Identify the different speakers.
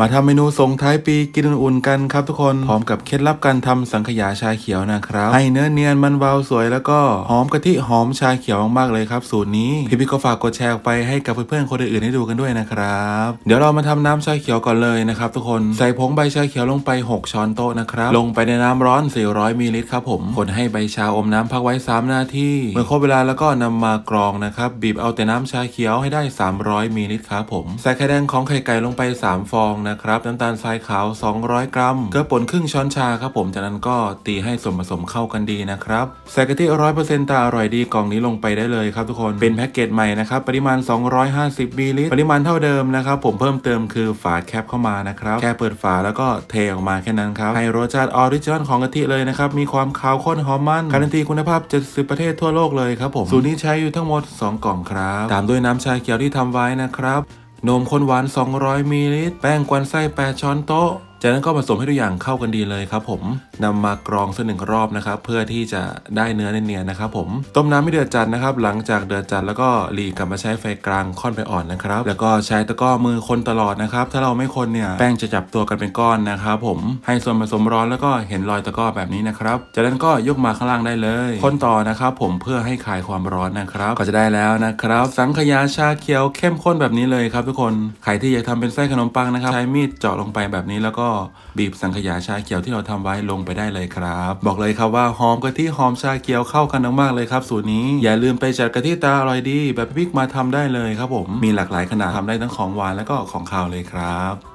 Speaker 1: มาทำเมนูส่งท้ายปีกินอุ่นๆกันครับทุกคนพร้อมกับเคล็ดลับการทำสังขยาชาเขียวนะครับ ให้เนื้อเนียนมันเบาสวยแล้วก็หอมกะทิหอมชาเขียวมากๆเลยครับสูตรนี้พี่พี่ก็ฝากกดแชร์ไปให้กับเพื่อนๆคนอื่นๆให้ดูกันด้วยนะครับ เดี๋ยวเรามาทำน้ำชาเขียวก่อนเลยนะครับทุกคนใส่ผงใบชาเขียวลงไป 6 ช้อนโต๊ะนะครับลงไปในน้ำร้อน 400มิลลิลิตรครับผมคนให้ใบชาอมน้ำพักไว้ 3 นาทีเมื่อครบเวลาแล้วก็นำมากรองนะครับบีบเอาแต่น้ำชาเขียวให้ได้ 300มิลลิลิตรครับผมใส่ไข่แดงของไข่ไก่ลงไป 3 ฟองนะครับน้ำตาลทรายขาว 200 กรัม เกลือป่นครึ่งช้อนชาครับผมจากนั้นก็ตีให้ส่วนผสมเข้ากันดีนะครับใส่กะทิร้อยเปอร์เซ็นต์ตาอร่อยดีกล่องนี้ลงไปได้เลยครับทุกคนเป็นแพ็กเกจใหม่นะครับปริมาณ 250มิลลิลิตรปริมาณเท่าเดิมนะครับผมเพิ่มเติมคือฝาแคปเข้ามานะครับแค่เปิดฝาแล้วก็เทออกมาแค่นั้นครับให้รสชาติออริจินอลของกะทิเลยนะครับมีความขาวข้นหอมมันการันตีคุณภาพ 70 ประเทศทั่วโลกเลยครับผมสูตรนี้ใช้อยู่ทั้งหมด 2 กล่องครับ ตามด้วยน้ำชาเขียวที่ทำไว้นะครับ นมข้นหวาน 200มิลลิลิตร แป้งกวนไส้ 8 ช้อนโต๊ะ จากนั้นก็ผสมให้ทุกอย่างเข้ากันดีเลยครับผมนำมากรองสักหนึ่งรอบนะครับเพื่อที่จะได้เนื้อเนียนๆนะครับผมต้มน้ำไม่เดือดจัดนะครับหลังจากเดือดจัดแล้วก็หลีกลับมาใช้ไฟกลางค่อนไปอ่อนนะครับ แล้วก็ใช้ตะกร้อมือคนตลอดนะครับถ้าเราไม่คนเนี่ยแป้งจะจับตัวกันเป็นก้อนนะครับผมให้ส่วนผสมร้อนแล้วก็เห็นรอยตะกร้อแบบนี้นะครับจากนั้นก็ยกมาข้างล่างได้เลย คนต่อนะครับผมเพื่อให้คลายความร้อนนะครับก็จะได้แล้วนะครับ สังขยาชาเขียวเข้มข้นแบบนี้เลยครับทุกคนใครที่อยากทำเป็นไส้ขนมปังนะครับใช้มีดเจาะลงไปแบบนี้แล้วก็บีบสังขยาชาเขียวที่เราทำไว้ลงไปได้เลยครับ บอกเลยครับว่าหอมกะทิหอมชาเขียวเข้ากันมากๆเลยครับสูตรนี้อย่าลืมไปจัดกะทิตาอร่อยดี แบบพิกมาทำได้เลยครับผมมีหลากหลายขนาดทำได้ทั้งของหวานแล้วก็ของคาวเลยครับ